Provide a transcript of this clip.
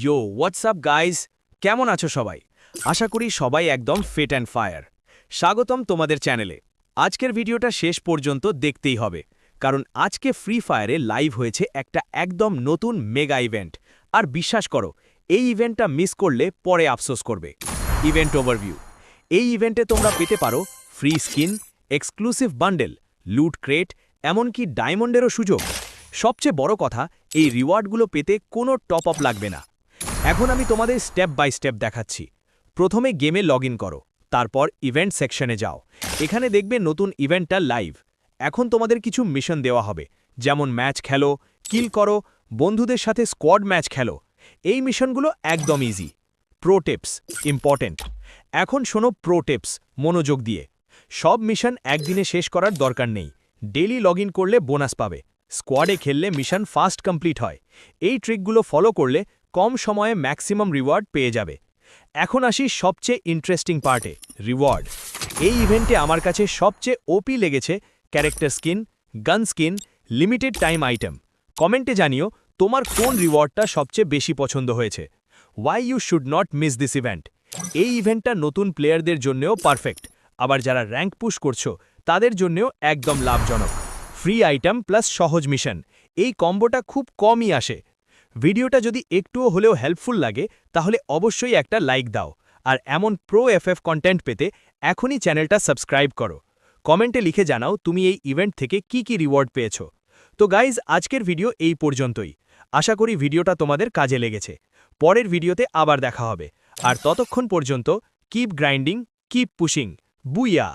ইয়ো WhatsApp guys কেমন আছো সবাই? আশা করি সবাই একদম ফিট অ্যান্ড ফায়ার স্বাগতম তোমাদের চ্যানেলে আজকের ভিডিওটা শেষ পর্যন্ত দেখতেই হবে, কারণ আজকে ফ্রি ফায়ারে লাইভ হয়েছে একটা একদম নতুন মেগা ইভেন্ট আর বিশ্বাস করো, এই ইভেন্টটা মিস করলে পরে আফসোস করবে। ইভেন্ট ওভারভিউ এই ইভেন্টে তোমরা পেতে পারো free skin exclusive bundle loot crate এমনকি ডায়মন্ডেরও সুযোগ। সবচেয়ে বড় কথা, এই রিওয়ার্ডগুলো পেতে কোনো টপ আপ লাগবে না। এখন আমি তোমাদের স্টেপ বাই স্টেপ দেখাচ্ছি। প্রথমে গেমে লগ করো, তারপর ইভেন্ট সেকশনে যাও। এখানে দেখবে নতুন ইভেন্টটা লাইভ এখন তোমাদের কিছু মিশন দেওয়া হবে, যেমন ম্যাচ খেলো কিল করো, বন্ধুদের সাথে স্কোয়াড ম্যাচ খেলো। এই মিশনগুলো একদম ইজি প্রো টিপস ইম্পর্টেন্ট এখন শোনো প্রো টিপস মনোযোগ দিয়ে। সব মিশন একদিনে শেষ করার দরকার নেই। ডেলি লগ করলে বোনাস পাবে। স্কোয়াডে খেললে মিশন ফাস্ট কমপ্লিট হয়। এই ট্রিকগুলো ফলো করলে কম সময়ে ম্যাক্সিমাম রিওয়ার্ড পেয়ে যাবে। এখন আসি সবচেয়ে ইন্টারেস্টিং পার্টে রিওয়ার্ড এই ইভেন্টে আমার কাছে সবচেয়ে ওপি লেগেছে character skin gun skin limited time item কমেন্টে জানিও, তোমার কোন রিওয়ার্ডটা সবচেয়ে বেশি পছন্দ হয়েছে? Why you should not miss this event এই ইভেন্টটা নতুন প্লেয়ারদের জন্যও পারফেক্ট আবার যারা র্যাঙ্ক পুশ করছ, তাদের জন্যও একদম লাভজনক। ফ্রি আইটেম প্লাস সহজ মিশন এই কম্বোটা খুব কমই আসে। ভিডিওটা যদি একটুও হলেও হেল্পফুল লাগে, তাহলে অবশ্যই একটা লাইক দাও। আর এমন প্রো এফএফ কন্টেন্ট পেতে এখনই চ্যানেলটা সাবস্ক্রাইব করো। কমেন্টে লিখে জানাও তুমি এই ইভেন্ট থেকে কি কি রিওয়ার্ড পেয়েছ। তো গাইজ আজকের ভিডিও এই পর্যন্তই। আশা করি ভিডিওটা তোমাদের কাজে লেগেছে। পরের ভিডিওতে আবার দেখা হবে। আর ততক্ষণ পর্যন্ত keep grinding keep pushing booyah!